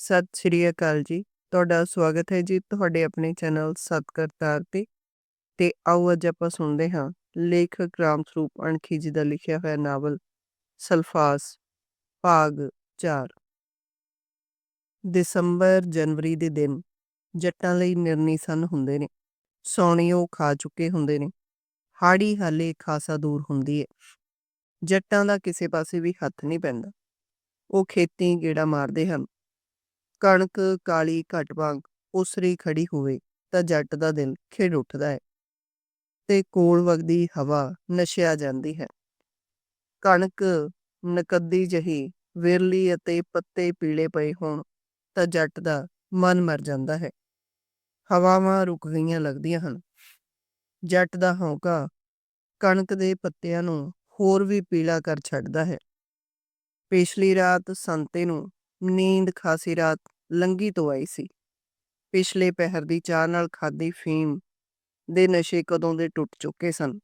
ਸਤਿ ਸ਼੍ਰੀ ਅਕਾਲ ਜੀ। ਤੁਹਾਡਾ ਸਵਾਗਤ ਹੈ ਜੀ ਤੁਹਾਡੇ ਆਪਣੇ ਚੈਨਲ ਸਤਕਰਤਾਰ ਤੇ। ਤੇ ਆਓ ਅੱਜ ਆਪਾਂ ਸੁਣਦੇ ਹਾਂ ਲੇਖਕ ਰਾਮ ਸਰੂਪ ਅਣਖੀ ਜੀ ਦਾ ਲਿਖਿਆ ਹੋਇਆ ਨਾਵਲ ਸਲਫਾਸ, ਭਾਗ 4 ਦਸੰਬਰ ਜਨਵਰੀ ਦੇ ਦਿਨ ਜੱਟਾਂ ਲਈ ਨਿਰਨੀ ਸਨ ਹੁੰਦੇ ਨੇ, ਸੌਣੀਓ ਖਾ ਚੁੱਕੇ ਹੁੰਦੇ ਨੇ, ਹਾੜੀ ਹਾਲੇ ਖਾਸਾ ਦੂਰ ਹੁੰਦੀ ਹੈ ਜੱਟਾਂ ਦਾ ਕਿਸੇ ਪਾਸੇ ਵੀ ਹੱਥ ਨਹੀਂ ਪੈਂਦਾ। ਉਹ ਖੇਤੀ ਗੇੜਾ ਮਾਰਦੇ ਹਨ ਕਣਕ, ਕਾਲੀ, ਘਟ ਵਾਂਗ ਉਸਰੀ ਖੜੀ ਹੋਵੇ ਤਾਂ ਜੱਟ ਦਾ ਦਿਲ ਖਿੜ ਉੱਠਦਾ ਹੈ ਤੇ ਕੋਲ ਵਗਦੀ ਹਵਾ ਨਸ਼ਿਆ ਜਾਂਦੀ ਹੈ। ਕਣਕ ਨਕਦੀ ਜਹੀ ਵਿਰਲੀ ਅਤੇ ਪੱਤੇ ਪੀਲੇ ਪਏ ਹੋਣ ਤਾਂ ਜੱਟ ਦਾ ਮਨ ਮਰ ਜਾਂਦਾ ਹੈ। ਹਵਾਵਾਂ ਰੁਕ ਗਈਆਂ ਲੱਗਦੀਆਂ ਹਨ। ਜੱਟ ਦਾ ਹੌਂਕਾ ਕਣਕ ਦੇ ਪੱਤਿਆਂ ਨੂੰ ਹੋਰ ਵੀ ਪੀਲਾ ਕਰ ਛੱਡਦਾ ਹੈ। ਪਿਛਲੀ ਰਾਤ ਸੰਤੇ ਨੂੰ ਨੀਂਦ ਖਾਸੀ ਰਾਤ ਲੰਗੀ ਤੋਂ ਆਈ ਸੀ। ਪਿਛਲੇ ਪਹਿਰ ਦੀ ਚਾਹ ਨਾਲ ਖਾਦੀ ਫੀਮ ਦੇ ਨਸ਼ੇ ਕਦੋਂ ਦੇ ਟੁੱਟ ਚੁੱਕੇ ਸਨ।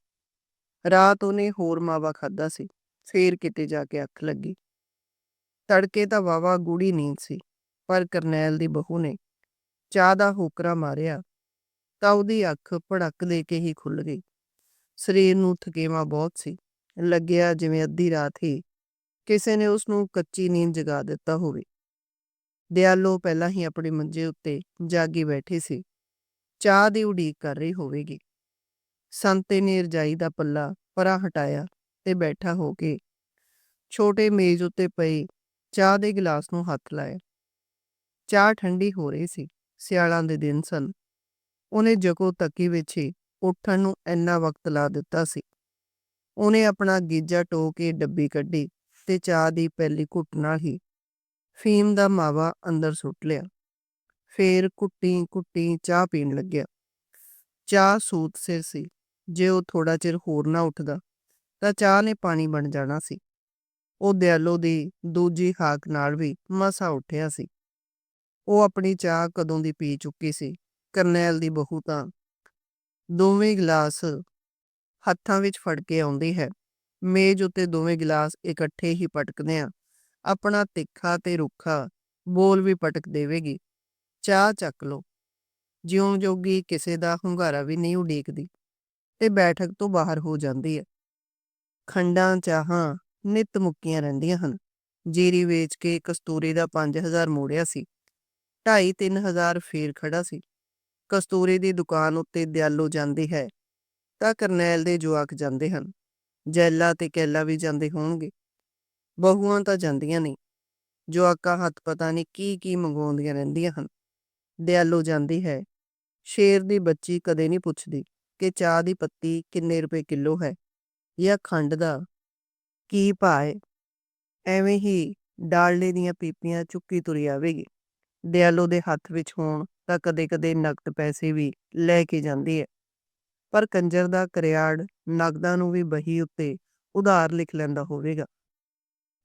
ਰਾਤ ਉਹਨੇ ਹੋਰ ਮਾਵਾ ਖਾਦਾ ਸੀ। ਫੇਰ ਕਿਤੇ ਜਾ ਕੇ ਅੱਖ ਲੱਗੀ। ਤੜਕੇ ਤਾਂ ਵਾਵਾ ਗੂੜੀ ਨੀਂਦ ਸੀ, ਪਰ ਕਰਨੈਲ ਦੀ ਬਹੂ ਨੇ ਚਾਹ ਦਾ ਹੋਕਰਾ ਮਾਰਿਆ ਤਾਂ ਉਹਦੀ ਅੱਖ ਭੜਕ ਦੇ ਕੇ ਹੀ ਖੁੱਲ ਗਈ। ਸਰੀਰ ਨੂੰ ਥਕੇਵਾ ਬਹੁਤ ਸੀ। ਲੱਗਿਆ ਜਿਵੇਂ ਅੱਧੀ ਰਾਤ ਹੀ ਕਿਸੇ ਨੇ ਉਸ ਨੂੰ ਕੱਚੀ ਨੀਂਦ ਜਗਾ ਦਿੱਤਾ ਹੋਵੇ। ਦਿਆਲੋ ਪਹਿਲਾਂ ਹੀ ਆਪਣੇ ਮੰਜੇ ਉੱਤੇ ਜਾਗੀ ਬੈਠੀ ਸੀ। ਚਾਹ ਦੀ ਉਡੀਕ ਕਰ ਰਹੀ ਹੋਵੇਗੀ। ਸੰਤੇ ਨੇ ਰਜਾਈ ਦਾ ਪੱਲਾ ਪਰਾਂ ਹਟਾਇਆ ਤੇ ਬੈਠਾ ਹੋ ਕੇ ਛੋਟੇ ਮੇਜ਼ ਉੱਤੇ ਪਈ ਚਾਹ ਦੇ ਗਲਾਸ ਨੂੰ ਹੱਥ ਲਾਇਆ। ਚਾਹ ਠੰਡੀ ਹੋ ਰਹੀ ਸੀ। ਸਿਆਲਾਂ ਦੇ ਦਿਨ ਸਨ। ਉਹਨੇ ਜਗੋ ਤੱਕੀ ਵਿੱਚ ਹੀ ਉੱਠਣ ਨੂੰ ਇੰਨਾ ਵਕਤ ਲਾ ਦਿੱਤਾ ਸੀ। ਉਹਨੇ ਆਪਣਾ ਗੀਜਾ ਟੋ ਕੇ ਡੱਬੀ ਕੱਢੀ। ਤੇ ਚਾਹ ਦੀ ਪਹਿਲੀ ਘੁੱਟ ਨਾਲ ਹੀ ਫੀਮ ਦਾ ਮਾਵਾ ਅੰਦਰ ਸੁੱਟ ਲਿਆ। ਫੇਰ ਕੁੱਟੀ ਕੁੱਟੀ ਚਾਹ ਪੀਣ ਲੱਗਿਆ। ਚਾਹ ਸੂਤ ਸਿਰ ਸੀ। ਜੇ ਉਹ ਥੋੜਾ ਚਿਰ ਹੋਰ ਨਾ ਉੱਠਦਾ, ਤਾਂ ਚਾਹ ਨੇ ਪਾਣੀ ਬਣ ਜਾਣਾ ਸੀ। ਉਹ ਦਿਆਲੋ ਦੀ ਦੂਜੀ ਹਾਕ ਨਾਲ ਵੀ ਮਸਾ ਉੱਠਿਆ ਸੀ। ਉਹ ਆਪਣੀ ਚਾਹ ਕਦੋਂ ਦੀ ਪੀ ਚੁੱਕੀ ਸੀ, ਕਰਨੈਲ ਦੀ ਬਹੂ ਤਾਂ ਦੋਵੇਂ ਗਲਾਸ ਹੱਥਾਂ ਵਿੱਚ ਫੜ ਕੇ ਆਉਂਦੀ ਹੈ। ਮੇਜ਼ ਉੱਤੇ ਦੋਵੇਂ ਗਲਾਸ ਇਕੱਠੇ ਹੀ ਪਟਕਦੇ ਆ ਆਪਣਾ ਤਿੱਖਾ ਤੇ ਰੁੱਖਾ ਬੋਲ ਵੀ ਪਟਕ ਦੇਵੇਗੀ। ਚਾਹ ਚੱਕ ਲੋ ਜਿਉਂ ਜੋਗੀ ਕਿਸੇ ਦਾ ਹੁੰਗਾਰਾ ਵੀ ਨਹੀਂ ਉਡੀਕਦੀ ਤੇ ਬੈਠਕ ਤੋਂ ਬਾਹਰ ਹੋ ਜਾਂਦੀ ਹੈ। ਖੰਡਾਂ ਚਾਹਾਂ ਨਿਤ ਮੁੱਕੀਆਂ ਰਹਿੰਦੀਆਂ ਹਨ। ਜੀਰੀ ਵੇਚ ਕੇ ਕਸਤੂਰੀ ਦਾ 5000 ਮੋੜਿਆ ਸੀ। 2.5-3000 ਫੇਰ ਖੜਾ ਸੀ। ਕਸਤੂਰੀ ਦੀ ਦੁਕਾਨ ਉੱਤੇ ਦਿਆਲੋ ਜਾਂਦੀ ਹੈ ਤਾਂ ਕਰਨੈਲ ਦੇ ਜਵਾਕ ਜਾਂਦੇ ਹਨ। ਜੈਲਾ ਤੇ ਕੈਲਾ ਵੀ ਜਾਂਦੇ ਹੋਣਗੇ। ਬਹੂਆਂ ਤਾਂ ਜਾਂਦੀਆਂ ਨਹੀਂ। ਜੋ ਆਕਾ ਹੱਥ ਪਤਾ ਨਹੀਂ ਕੀ ਕੀ ਮੰਗਵਾਉਂਦੀਆਂ ਰਹਿੰਦੀਆਂ ਹਨ। ਦਿਆਲੋ ਜਾਂਦੀ ਹੈ। ਸ਼ੇਰ ਦੀ ਬੱਚੀ ਕਦੇ ਨਹੀਂ ਪੁੱਛਦੀ ਕਿ ਚਾਹ ਦੀ ਪੱਤੀ ਕਿੰਨੇ ਰੁਪਏ ਕਿਲੋ ਹੈ ਜਾਂ ਖੰਡ ਦਾ ਕੀ ਭਾਅ ਹੈ। ਐਵੇਂ ਹੀ ਡਾਲਡੇ ਦੀਆਂ ਪੀਪੀਆਂ ਚੁੱਕੀ ਤੁਰੀ ਆਵੇਗੀ। ਦਿਆਲੋ ਦੇ ਹੱਥ ਵਿੱਚ ਹੋਣ ਤਾਂ ਕਦੇ-ਕਦੇ ਨਕਦ ਪੈਸੇ ਵੀ ਲੈ ਕੇ ਜਾਂਦੀ ਹੈ। ਪਰ ਕੰਜਰ ਦਾ ਕਰਿਆੜ ਨਗਦਾਂ ਨੂੰ ਵੀ ਬਹੀ ਉੱਤੇ ਉਧਾਰ ਲਿਖ ਲੈਂਦਾ ਹੋਵੇਗਾ।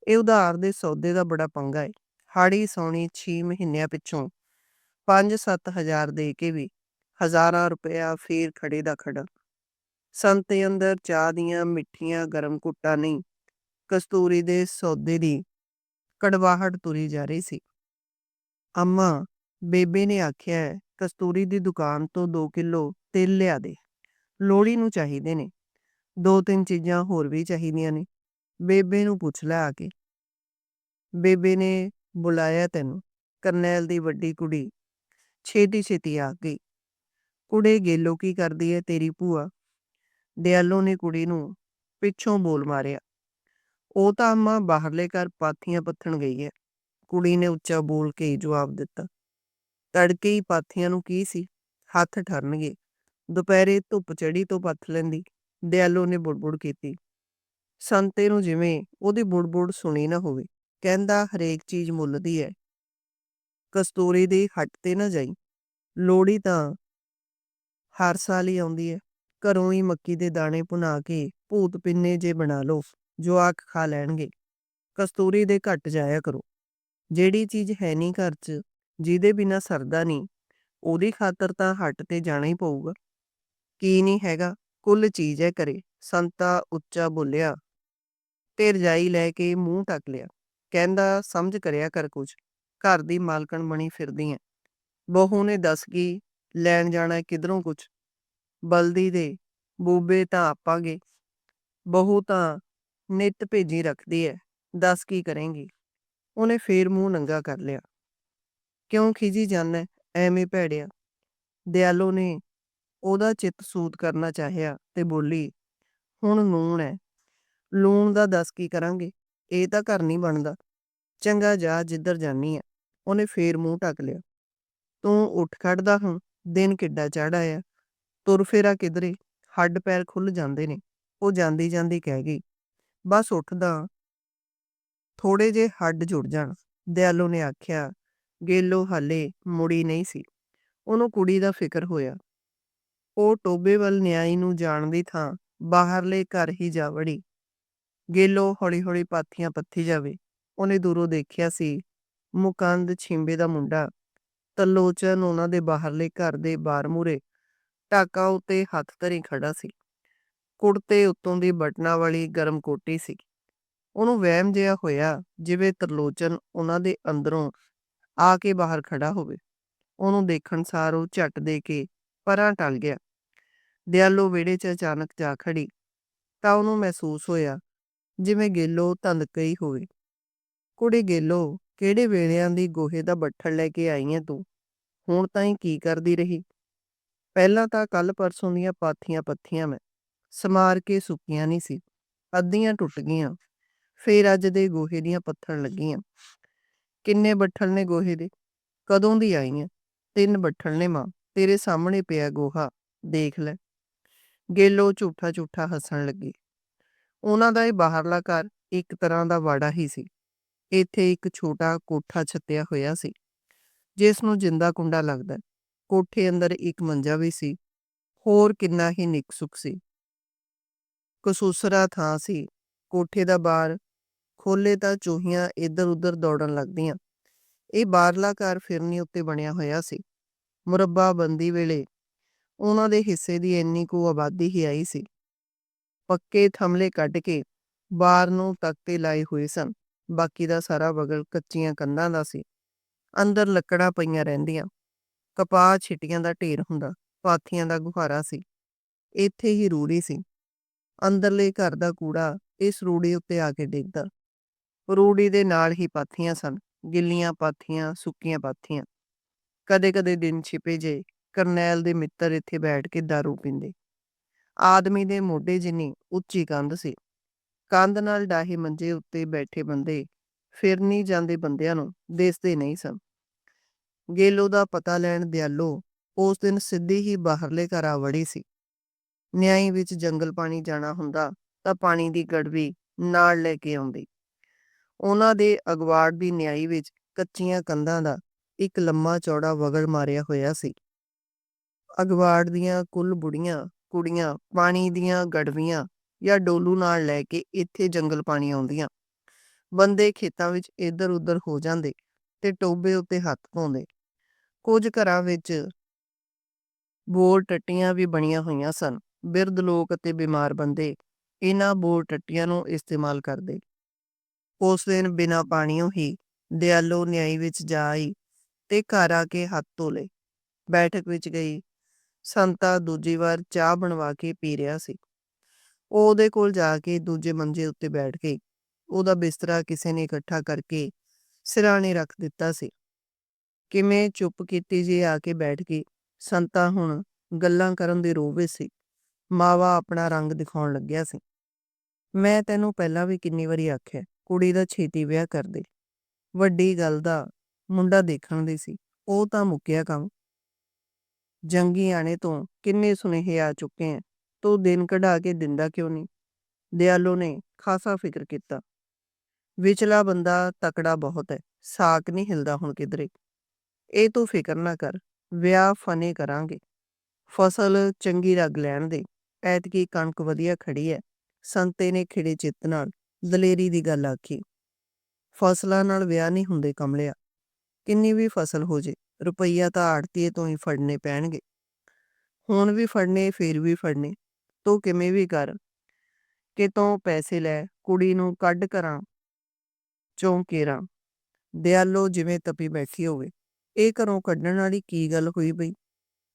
ਇਹ ਉਧਾਰ ਦੇ ਸੌਦੇ ਦਾ ਬੜਾ ਪੰਗਾ ਏ। ਹਾੜੀ ਸੌਣੀ 6 ਮਹੀਨਿਆਂ ਪਿੱਛੋਂ 5-7 ਹਜ਼ਾਰ ਦੇ ਕੇ ਵੀ ਹਜ਼ਾਰਾਂ ਰੁਪਇਆ ਫੇਰ ਖੜੇ ਦਾ ਖੜਾ ਸੰਤੇ ਅੰਦਰ ਚਾਹ ਦੀਆਂ ਮਿੱਠੀਆਂ ਗਰਮ ਕੁੱਟਾਂ ਨਹੀਂ, ਕਸਤੂਰੀ ਦੇ ਸੌਦੇ ਦੀ ਕੜਵਾਹਟ ਤੁਰੀ ਜਾ ਰਹੀ ਸੀ। ਅੰਮਾ, ਬੇਬੇ ਨੇ ਆਖਿਆ, ਕਸਤੂਰੀ ਦੀ ਦੁਕਾਨ ਤੋਂ 2 ਕਿਲੋ ਤੇਲ ਲਿਆ ਦੇ। ਲੋੜੀ ਨੂੰ ਚਾਹੀਦੇ ਨੇ। ਦੋ ਤਿੰਨ ਚੀਜ਼ਾਂ ਹੋਰ ਵੀ ਚਾਹੀਦੀਆਂ ਨੇ। ਬੇਬੇ ਨੂੰ ਪੁੱਛ ਲੈ ਆ ਕੇ। ਬੇਬੇ ਨੇ ਬੁਲਾਇਆ ਤੈਨੂੰ, ਕਰਨੈਲ ਦੀ ਵੱਡੀ ਕੁੜੀ। ਛੇਤੀ ਛੇਤੀ ਆ ਗਈ। ਕੁੜੇ ਗੇਲੋ ਕੀ ਕਰਦੀ ਹੈ ਤੇਰੀ ਭੂਆ? ਦਿਆਲੋ ਨੇ ਕੁੜੀ ਨੂੰ ਪਿੱਛੋਂ ਬੋਲ ਮਾਰਿਆ। ਉਹ ਤਾਂ ਅੰਮਾ ਬਾਹਰਲੇ ਘਰ ਪਾਥੀਆਂ ਪੱਥਣ ਗਈ ਹੈ ਕੁੜੀ ਨੇ ਉੱਚਾ ਬੋਲ ਕੇ ਜਵਾਬ ਦਿੱਤਾ। ਤੜਕੇ ਹੀ ਪਾਥੀਆਂ ਨੂੰ ਕੀ ਸੀ? ਹੱਥ ਠਰਨਗੇ। ਦੁਪਹਿਰੇ ਧੁੱਪ ਚੜੀ ਤੋਂ ਪੱਥ ਲੈਂਦੀ, ਦਿਆਲੋ ਨੇ ਬੁੜਬੁੜ ਕੀਤੀ। ਸੰਤੇ ਨੂੰ ਜਿਵੇਂ ਉਹਦੀ ਬੁੜਬੁੜ ਸੁਣੀ ਨਾ ਹੋਵੇ, ਕਹਿੰਦਾ, ਹਰੇਕ ਚੀਜ਼ ਮੁੱਲ ਦੀ ਹੈ ਕਸਤੂਰੀ ਦੀ ਹੱਟ ਤੇ ਨਾ ਜਾਈ। ਲੋੜੀ ਤਾਂ ਹਰ ਸਾਲ ਹੀ ਆਉਂਦੀ ਹੈ ਘਰੋਂ ਹੀ ਮੱਕੀ ਦੇ ਦਾਣੇ ਭੁਨਾ ਕੇ ਭੂਤ ਪਿੰਨੇ ਜੇ ਬਣਾ ਲਓ ਆਖ ਖਾ ਲੈਣਗੇ। ਕਸਤੂਰੀ ਦੇ ਘੱਟ ਜਾਇਆ ਕਰੋ। ਜਿਹੜੀ ਚੀਜ਼ ਹੈ ਨਹੀਂ ਘਰ 'ਚ, ਜਿਹਦੇ ਬਿਨਾ ਸਰਦਾ ਨਹੀਂ ਉਹਦੀ ਖਾਤਰ ਤਾਂ ਹੱਟ ਤੇ ਜਾਣਾ ਹੀ ਪਊਗਾ। ਕੀ ਨਹੀਂ ਹੈਗਾ, ਕੁੱਲ ਚੀਜ਼ ਹੈ ਕਰੇ ਸੰਤਾ ਉੱਚਾ ਬੋਲਿਆ। ਤੇ ਰਜਾਈ ਲੈ ਕੇ ਮੂੰਹ ਟੱਕ ਲਿਆ। ਕਹਿੰਦਾ, ਸਮਝ ਕਰਿਆ ਕਰ ਕੁਝ। ਘਰ ਦੀ ਮਾਲਕਣ ਬਣੀ ਫਿਰਦੀ ਐ। ਬਹੂ ਨੇ ਦੱਸ ਗਈ ਲੈਣ ਜਾਣਾ ਕਿਧਰੋਂ ਕੁਛ ਬਲਦੀ ਦੇ, ਬੂਬੇ ਤਾਂ ਆਪਾਂਗੇ ਬਹੂ ਤਾਂ ਨਿੱਤ ਭੇਜੀ ਰੱਖਦੀ ਐ, ਦੱਸ ਕੀ ਕਰੇਂਗੀ? ਉਹਨੇ ਫੇਰ ਮੂੰਹ ਨੰਗਾ ਕਰ ਲਿਆ। ਕਿਉਂ ਖਿਜੀ ਜਾਂਦਾ ਐਵੇਂ ਭੈੜਿਆ? ਦਿਆਲੋ ਨੇ ਉਹਦਾ ਚਿੱਤ ਸੂਤ ਕਰਨਾ ਚਾਹਿਆ ਤੇ ਬੋਲੀ, ਹੁਣ ਲੂਣ ਹੈ ਲੂਣ ਦਾ ਦੱਸ ਕੀ ਕਰਾਂਗੇ? ਇਹ ਤਾਂ ਘਰ ਨਹੀਂ ਬਣਦਾ। ਚੰਗਾ ਜਾ, ਜਿੱਧਰ ਜਾਨੀ ਆ ਉਹਨੇ ਫੇਰ ਮੂੰਹ ਢੱਕ ਲਿਆ। ਤੂੰ ਉੱਠ ਖੜਦਾ ਹੁਣ ਦਿਨ ਕਿੱਡਾ ਚੜ ਆ ਤੁਰ ਫੇਰਾ ਕਿਧਰੇ? ਹੱਡ ਪੈਰ ਖੁੱਲ ਜਾਂਦੇ ਨੇ। ਉਹ ਜਾਂਦੀ ਜਾਂਦੀ ਕਹਿ ਗਈ, ਬਸ ਉੱਠਦਾ ਥੋੜੇ ਜੇ ਹੱਡ ਜੁੜ ਜਾਣ। ਦਿਆਲੋ ਨੇ ਆਖਿਆ, ਗੇਲੋ ਹਾਲੇ ਮੁੜੀ ਨਹੀਂ ਸੀ। ਉਹਨੂੰ ਕੁੜੀ ਦਾ ਫਿਕਰ ਹੋਇਆ। ਉਹ ਟੋਬੇ ਵੱਲ ਨਿਆਈ ਨੂੰ ਜਾਣ ਦੀ ਥਾਂ ਬਾਹਰਲੇ ਘਰ ਹੀ ਜਾ ਵੜੀ। ਗੇਲੋ ਹੌਲੀ ਹੌਲੀ ਪਾਥੀਆਂ ਪੱਥੀ ਜਾਵੇ। ਉਹਨੇ ਦੂਰੋਂ ਦੇਖਿਆ ਸੀ ਮੁਕੰਦ ਛਿੰਬੇ ਦਾ ਮੁੰਡਾ। ਤਲੋਚਨ ਉਹਨਾਂ ਦੇ ਬਾਹਰਲੇ ਘਰ ਦੇ ਬਾਰ ਮੂਰੇ ਟਾਕਾ ਉੱਤੇ ਹੱਥ ਧਰੀ ਖੜਾ ਸੀ। ਕੁੜਤੇ ਉੱਤੋਂ ਦੀ ਬਟਨਾ ਵਾਲੀ ਗਰਮ ਕੋਟੀ ਸੀ। ਉਹਨੂੰ ਵਹਿਮ ਜਿਹਾ ਹੋਇਆ ਜਿਵੇਂ ਤਰਲੋਚਨ ਉਹਨਾਂ ਦੇ ਅੰਦਰੋਂ ਆ ਕੇ ਬਾਹਰ ਖੜਾ ਹੋਵੇ। ਉਹਨੂੰ ਦੇਖਣ ਸਾਰ ਉਹ ਝਟ ਦੇ ਕੇ ਪਰਾਂ ਟਲ ਗਿਆ। ਦਿਆਲੋ ਵਿਹੜੇ 'ਚ ਅਚਾਨਕ ਜਾ ਖੜੀ ਤਾਂ ਉਹਨੂੰ ਮਹਿਸੂਸ ਹੋਇਆ ਜਿਵੇਂ ਗੇਲੋ ਧੰਦ ਗਈ ਹੋਵੇ। ਕੁੜੀ ਗੇਲੋ ਕਿਹੜੇ ਵੇਲਿਆਂ ਦੀ ਗੋਹੇ ਦਾ ਬੱਠਲ ਲੈ ਕੇ ਆਈ ਐ ਤੂੰ? ਹੁਣ ਤਾਂ ਹੀ ਕੀ ਕਰਦੀ ਰਹੀ? ਪਹਿਲਾਂ ਤਾਂ ਕੱਲ ਪਰਸੋਂ ਦੀਆਂ ਪਾਥੀਆਂ ਪੱਥੀਆਂ ਮੈਂ ਸਮਾਰ ਕੇ ਸੁੱਕੀਆਂ ਨਹੀਂ ਸੀ, ਅੱਧੀਆਂ ਟੁੱਟ ਗਈਆਂ, ਫੇਰ ਅੱਜ ਦੇ ਗੋਹੇ ਦੀਆਂ ਪੱਥਣ ਲੱਗੀਆਂ। ਕਿੰਨੇ ਬੱਠਲ ਨੇ ਗੋਹੇ ਦੇ? ਕਦੋਂ ਦੀ ਆਈਆਂ ਤਿੰਨ ਬੱਠਲ ਨੇ ਮਾਂ। ਤੇਰੇ ਸਾਹਮਣੇ ਪਿਆ ਗੋਹਾ, ਦੇਖ ਲੈ। ਗੇਲੋ ਝੂਠਾ ਝੂਠਾ ਹੱਸਣ ਲੱਗੀ। ਉਹਨਾਂ ਦਾ ਇਹ ਬਾਹਰਲਾ ਘਰ ਇੱਕ ਤਰ੍ਹਾਂ ਦਾ ਵਾੜਾ ਹੀ ਸੀ। ਇੱਥੇ ਇੱਕ ਛੋਟਾ ਕੋਠਾ ਛੱਤਿਆ ਹੋਇਆ ਸੀ, ਜਿਸ ਨੂੰ ਜਿੰਦਾ ਕੁੰਡਾ ਲੱਗਦਾ। ਕੋਠੇ ਅੰਦਰ ਇੱਕ ਮੰਜਾ ਵੀ ਸੀ, ਹੋਰ ਕਿੰਨਾ ਹੀ ਨਿਕਸੁਕ ਸੀ। ਕਸੂਸਰਾ ਥਾਂ ਸੀ, ਕੋਠੇ ਦਾ ਬਾਰ ਖੋਲੇ ਤਾਂ ਚੂਹੀਆਂ ਇੱਧਰ ਉੱਧਰ ਦੌੜਨ ਲੱਗਦੀਆਂ। ਇਹ ਬਾਹਰਲਾ ਘਰ ਫਿਰਨੀ ਉੱਤੇ ਬਣਿਆ ਹੋਇਆ ਸੀ। ਮੁਰੱਬਾ ਬੰਦੀ ਵੇਲੇ ਉਹਨਾਂ ਦੇ ਹਿੱਸੇ ਦੀ ਇੰਨੀ ਕੁ ਆਬਾਦੀ ਹੀ ਆਈ ਸੀ। ਪੱਕੇ ਥਮਲੇ ਕੱਢ ਕੇ ਬਾਰ ਨੂੰ ਤਖਤੇ ਲਾਏ ਹੋਏ ਸਨ। ਬਾਕੀ ਦਾ ਸਾਰਾ ਬਗਲ ਕੱਚੀਆਂ ਕੰਧਾਂ ਦਾ ਸੀ। ਅੰਦਰ ਲੱਕੜਾਂ ਪਈਆਂ ਰਹਿੰਦੀਆਂ। ਕਪਾਹ ਛਿਟੀਆਂ ਦਾ ਢੇਰ ਹੁੰਦਾ। ਪਾਥੀਆਂ ਦਾ ਗੁਹਾਰਾ ਸੀ। ਇੱਥੇ ਹੀ ਰੂੜੀ ਸੀ। ਅੰਦਰਲੇ ਘਰ ਦਾ ਕੂੜਾ ਇਸ ਰੂੜੀ ਉੱਤੇ ਆ ਕੇ ਡਿੱਗਦਾ। ਰੂੜੀ ਦੇ ਨਾਲ ਹੀ ਪਾਥੀਆਂ ਸਨ। ਗਿੱਲੀਆਂ ਪਾਥੀਆਂ, ਸੁੱਕੀਆਂ ਪਾਥੀਆਂ। ਕਦੇ-ਕਦੇ ਦਿਨ ਛਿਪੇ ਜੇ, ਕਰਨੈਲ ਦੇ ਮਿੱਤਰ ਇੱਥੇ ਬੈਠ ਕੇ दारू ਪੀਂਦੇ। ਆਦਮੀ ਦੇ ਮੋਢੇ ਜਿੰਨੀ ਉੱਚੀ ਕੰਧ ਸੀ। ਕੰਧ ਨਾਲ ਡਾਹੇ ਮੰਜੇ ਉੱਤੇ ਬੈਠੇ ਬੰਦੇ ਫਿਰ ਨਹੀਂ ਜਾਂਦੇ ਬੰਦਿਆਂ ਨੂੰ ਦੇਸਦੇ ਨਹੀਂ ਸਨ। ਗੇਲੋ ਦਾ ਪਤਾ ਲੈਣ ਦਿਆਲੋ ਉਸ ਦਿਨ ਸਿੱਧੀ ਹੀ ਬਾਹਰਲੇ ਘਰ ਆ ਵੜੀ ਸੀ। ਨਿਆਈ ਵਿੱਚ ਜੰਗਲ ਪਾਣੀ ਜਾਣਾ ਹੁੰਦਾ ਤਾਂ ਪਾਣੀ ਦੀ ਗੜਵੀ ਨਾਲ ਲੈ ਕੇ ਆਉਂਦੀ। ਉਹਨਾਂ ਦੇ ਅਗਵਾੜ ਦੀ ਨਿਆਈ ਵਿੱਚ ਕੱਚੀਆਂ ਕੰਧਾਂ ਦਾ ਇੱਕ ਲੰਮਾ ਚੌੜਾ ਵਗੜ ਮਾਰਿਆ ਹੋਇਆ ਸੀ। ਅਗਵਾੜ ਦੀਆਂ ਕੁੱਲ ਬੁੜੀਆਂ, ਕੁੜੀਆਂ, ਪਾਣੀ ਦੀਆਂ ਗੜਵੀਆਂ ਜਾਂ ਡੋਲੂ ਨਾਲ ਲੈ ਕੇ ਇੱਥੇ ਜੰਗਲ ਪਾਣੀ ਆਉਂਦੀਆਂ। ਬੰਦੇ ਖੇਤਾਂ ਵਿੱਚ ਇੱਧਰ ਉੱਧਰ ਹੋ ਜਾਂਦੇ ਤੇ ਟੋਬੇ ਉੱਤੇ ਹੱਥ ਪਾਉਂਦੇ ਕੁਝ ਘਰਾਂ ਵਿੱਚ ਬੋਰ ਟੱਟੀਆਂ ਵੀ ਬਣੀਆਂ ਹੋਈਆਂ ਸਨ। ਬਿਰਧ ਲੋਕ ਅਤੇ ਬਿਮਾਰ ਬੰਦੇ ਇਹਨਾਂ ਬੋਰ ਟੱਟੀਆਂ ਨੂੰ ਇਸਤੇਮਾਲ ਕਰਦੇ। ਉਸ ਦਿਨ ਬਿਨਾਂ ਪਾਣੀੋਂ ਹੀ ਦਿਆਲੋ ਨਿਆਈ ਵਿੱਚ ਜਾਈ ਤੇ ਘਰ ਆ ਕੇ ਹੱਥ ਧੋ ਲਏ। ਬੈਠਕ ਵਿੱਚ ਗਈ। ਸੰਤਾ ਦੂਜੀ ਵਾਰ ਚਾਹ ਬਣਵਾ ਕੇ ਪੀ ਰਿਹਾ ਸੀ। ਉਹ ਉਹਦੇ ਕੋਲ ਜਾ ਕੇ ਦੂਜੇ ਮੰਜੇ ਉੱਤੇ ਬੈਠ ਗਈ। ਉਹਦਾ ਬਿਸਤਰਾ ਕਿਸੇ ਨੇ ਇਕੱਠਾ ਕਰਕੇ ਸਿਰਾਣੇ ਰੱਖ ਦਿੱਤਾ ਸੀ। ਕਿਵੇਂ ਚੁੱਪ ਕੀਤੀ ਜੀ ਆ ਕੇ ਬੈਠ ਗਈ। ਸੰਤਾ ਹੁਣ ਗੱਲਾਂ ਕਰਨ ਦੇ ਰੋਹ ਵਿੱਚ ਸੀ। ਮਾਵਾ ਆਪਣਾ ਰੰਗ ਦਿਖਾਉਣ ਲੱਗਿਆ ਸੀ। ਮੈਂ ਤੈਨੂੰ ਪਹਿਲਾਂ ਵੀ ਕਿੰਨੀ ਵਾਰੀ ਆਖਿਆ, ਕੁੜੀ ਦਾ ਛੇਤੀ ਵਿਆਹ ਕਰ ਦੇ। ਵੱਡੀ ਗੱਲ ਦਾ ਮੁੰਡਾ ਦੇਖਣ ਦੇ ਸੀ। ਉਹ ਤਾਂ ਮੁੱਕਿਆ ਕੰਮ। ਜੰਗੀ ਆਣੇ ਤੋਂ ਕਿੰਨੇ ਸੁਨੇਹੇ ਆ ਚੁੱਕੇ ਐ। ਤੂੰ ਦਿਨ ਕਢਾ ਕੇ ਦਿੰਦਾ ਕਿਉਂ ਨਹੀਂ ਦਿਆਲੋ ਨੇ ਖਾਸਾ ਫਿਕਰ ਕੀਤਾ। ਵਿਚਲਾ ਬੰਦਾ ਤਕੜਾ ਬਹੁਤ ਹੈ ਸਾਕ ਨਹੀਂ ਹਿਲਦਾ ਹੁਣ ਕਿਧਰੇ। ਇਹ ਤੂੰ ਫਿਕਰ ਨਾ ਕਰ। ਵਿਆਹ ਫਨੇ ਕਰਾਂਗੇ। ਫਸਲ ਚੰਗੀ ਲੱਗ ਲੈਣ ਦੇ। ਐਤਕੀ ਕਣਕ ਵਧੀਆ ਖੜੀ ਹੈ ਸੰਤੇ ਨੇ ਖਿੜੇ ਚਿੱਤ ਨਾਲ ਦਲੇਰੀ ਦੀ ਗੱਲ ਆਖੀ। ਫਸਲਾਂ ਨਾਲ ਵਿਆਹ ਨਹੀਂ ਹੁੰਦੇ ਕਮਲਿਆ। ਕਿੰਨੀ ਵੀ ਫਸਲ ਹੋ ਜੇ, ਰੁਪਈਆ ਤਾਂ ਆੜਤੀਏ ਤੋਂ ਹੀ ਫੜਨੇ ਪੈਣਗੇ। ਹੁਣ ਵੀ ਫੜਨੇ, ਫੇਰ ਵੀ ਫੜਨੇ, ਤੂੰ ਕਿਵੇਂ ਵੀ ਕਰ, ਕਿ ਤੂੰ ਪੈਸੇ ਲੈ, ਕੁੜੀ ਨੂੰ ਕੱਢ ਕਰਾਂ, ਚੌਂਕੇਰਾ, ਦਿਆਲੋ ਜਿਵੇਂ ਤਪੀ ਬੈਠੀ ਹੋਵੇ। ਇਹ ਘਰੋਂ ਕੱਢਣ ਵਾਲੀ ਕੀ ਗੱਲ ਹੋਈ ਬਈ?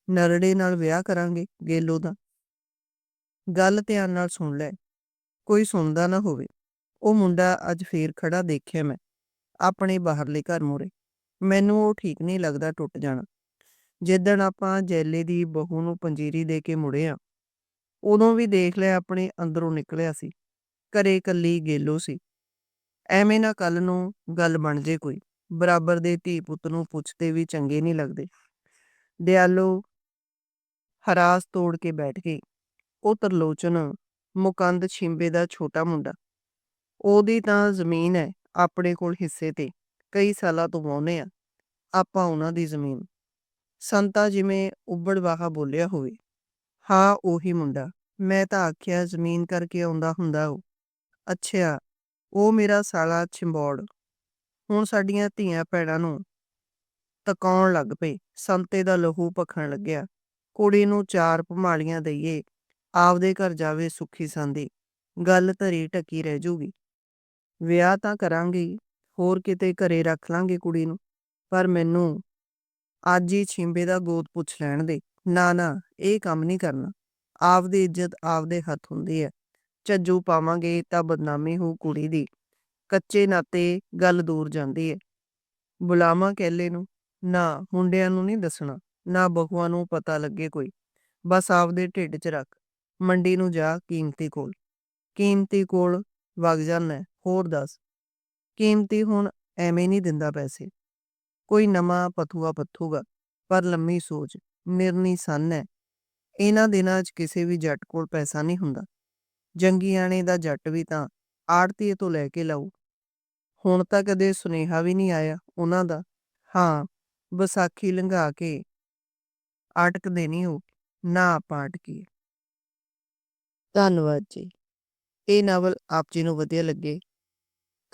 ਨਰੜੇ ਨਾਲ ਵਿਆਹ ਕਰਾਂਗੇ, ਗੇਲੋ ਦਾ। ਗੱਲ ਧਿਆਨ ਨਾਲ ਸੁਣ ਲੈ, ਕੋਈ ਸੁਣਦਾ ਨਾ ਹੋਵੇ। ਉਹ ਮੁੰਡਾ ਅੱਜ ਫੇਰ ਖੜਾ ਦੇਖਿਆ ਮੈਂ, ਆਪਣੇ ਬਾਹਰਲੇ ਘਰ ਮੂਹਰੇ। ਮੈਨੂੰ ਉਹ ਠੀਕ ਨਹੀਂ ਲੱਗਦਾ ਟੁੱਟ ਜਾਣਾ। ਜਿੱਦਣ ਆਪਾਂ ਜੈਲੇ ਦੀ ਬਹੂ ਨੂੰ ਪੰਜੀਰੀ ਦੇ ਕੇ ਮੁੜੇ ਆ, ਉਦੋਂ ਵੀ ਦੇਖ ਲਿਆ ਆਪਣੇ ਅੰਦਰੋਂ ਨਿਕਲਿਆ ਸੀ, ਘਰੇ ਕੱਲੀ ਗੇਲੋ ਸੀ। ਐਵੇਂ ਨਾ ਕੱਲ ਨੂੰ ਗੱਲ ਬਣ ਜੇ ਕੋਈ, ਬਰਾਬਰ ਦੇ ਧੀ ਪੁੱਤ ਨੂੰ ਪੁੱਛਦੇ ਵੀ ਚੰਗੇ ਨਹੀਂ ਲੱਗਦੇ। ਦਿਆਲੋ ਹਰਾਸ ਤੋੜ ਕੇ ਬੈਠ ਗਈ। ਉਹ ਤਰਲੋਚਨ, ਮੁਕੰਦ ਛਿੰਬੇ ਦਾ ਛੋਟਾ ਮੁੰਡਾ। ਉਹਦੀ ਤਾਂ ਜ਼ਮੀਨ ਹੈ ਆਪਣੇ ਕੋਲ ਹਿੱਸੇ ਤੇ। ਕਈ ਸਾਲਾਂ ਤੋਂ ਵਾਹੁੰਦੇ ਆ ਆਪਾਂ ਉਹਨਾਂ ਦੀ ਜ਼ਮੀਨ। ਸੰਤਾ ਜਿਵੇਂ ਉੱਬੜ ਵਾਹਾ ਬੋਲਿਆ ਹੋਵੇ। ਹਾਂ, ਉਹੀ ਮੁੰਡਾ। ਮੈਂ ਤਾਂ ਆਖਿਆ, ਜ਼ਮੀਨ ਕਰਕੇ ਆਉਂਦਾ ਹੁੰਦਾ ਉਹ। ਅੱਛਾ ਉਹ ਮੇਰਾ ਸਾਲਾ ਛਿੰਬੋੜ ਹੁਣ ਸਾਡੀਆਂ ਧੀਆਂ ਭੈਣਾਂ ਨੂੰ ਤਕਾਉਣ ਲੱਗ ਪਏ। ਸੰਤੇ ਦਾ ਲਹੂ ਭਖਣ ਲੱਗਿਆ। ਕੁੜੀ ਨੂੰ ਚਾਰ ਭਮਾਲੀਆਂ ਦਈਏ। ਆਪਦੇ ਘਰ ਜਾਵੇ ਸੁੱਖੀ ਸੰਦੀ ਗੱਲ ਧਰੀ ਟਕੀ ਰਹਿ ਜੂਗੀ। ਵਿਆਹ ਤਾਂ ਕਰਾਂਗੇ ਹੋਰ ਕਿਤੇ ਘਰੇ ਰੱਖ ਲਾਂਗੇ ਕੁੜੀ ਨੂੰ। ਪਰ ਮੈਨੂੰ ਅੱਜ ਹੀ ਛਿੰਬੇ ਦਾ ਗੋਦ ਪੁੱਛ ਲੈਣ ਦੇ। ਨਾ ਨਾ, ਇਹ ਕੰਮ ਨਹੀਂ ਕਰਨਾ। ਆਪਦੀ ਇੱਜ਼ਤ ਆਪਦੇ ਹੱਥ ਹੁੰਦੀ ਹੈ। ਝੱਜੂ ਪਾਵਾਂਗੇ ਤਾਂ ਬਦਨਾਮੀ ਹੋ ਕੁੜੀ ਦੀ। ਕੱਚੇ ਨਾਤੇ ਗੱਲ ਦੂਰ ਜਾਂਦੀ ਹੈ। ਬੁਲਾਵਾਂ ਕਹਿਲੇ ਨੂੰ। ਨਾ, ਮੁੰਡਿਆਂ ਨੂੰ ਨਹੀਂ ਦੱਸਣਾ। ਨਾ ਬਹੂਆਂ ਨੂੰ ਪਤਾ ਲੱਗੇ ਕੋਈ। ਬਸ ਆਪਦੇ ਢਿੱਡ 'ਚ ਰੱਖ। ਮੰਡੀ ਨੂੰ ਜਾ ਕੀਮਤੀ ਕੋਲ। ਕੀਮਤੀ ਕੋਲ ਵਗ ਜਾਣਾ ਹੋਰ ਦੱਸ। ਕੀਮਤੀ ਹੁਣ ਐਵੇਂ ਨਹੀਂ ਦਿੰਦਾ ਪੈਸੇ। ਕੋਈ ਨਵਾਂ ਪਥੂਆ ਪੱਥੂਗਾ, ਪਰ ਲੰਮੀ ਸੋਚ ਨਿਰਨੀ ਸੰਨ ਹੈ। ਇਹਨਾਂ ਦਿਨਾਂ 'ਚ ਕਿਸੇ ਵੀ ਜੱਟ ਕੋਲ ਪੈਸਾ ਨਹੀਂ ਹੁੰਦਾ। ਜੰਗੀਆਣੇ ਦਾ ਜੱਟ ਵੀ ਤਾਂ ਆੜਤੀਏ ਤੋਂ ਲੈ ਕੇ ਲਾਊ। ਹੁਣ ਤਾਂ ਕਦੇ ਸੁਨੇਹਾ ਵੀ ਨਹੀਂ ਆਇਆ ਉਹਨਾਂ ਦਾ। ਹਾਂ, ਵਿਸਾਖੀ ਲੰਘਾ ਕੇ ਅਟਕਦੇ ਨਹੀਂ ਹੋ ਨਾ ਆਪਾਂ ਅਟਕੀਏ ਧੰਨਵਾਦ ਜੀ। ਇਹ ਨਾਵਲ ਆਪ ਜੀ ਨੂੰ ਵਧੀਆ ਲੱਗੇ।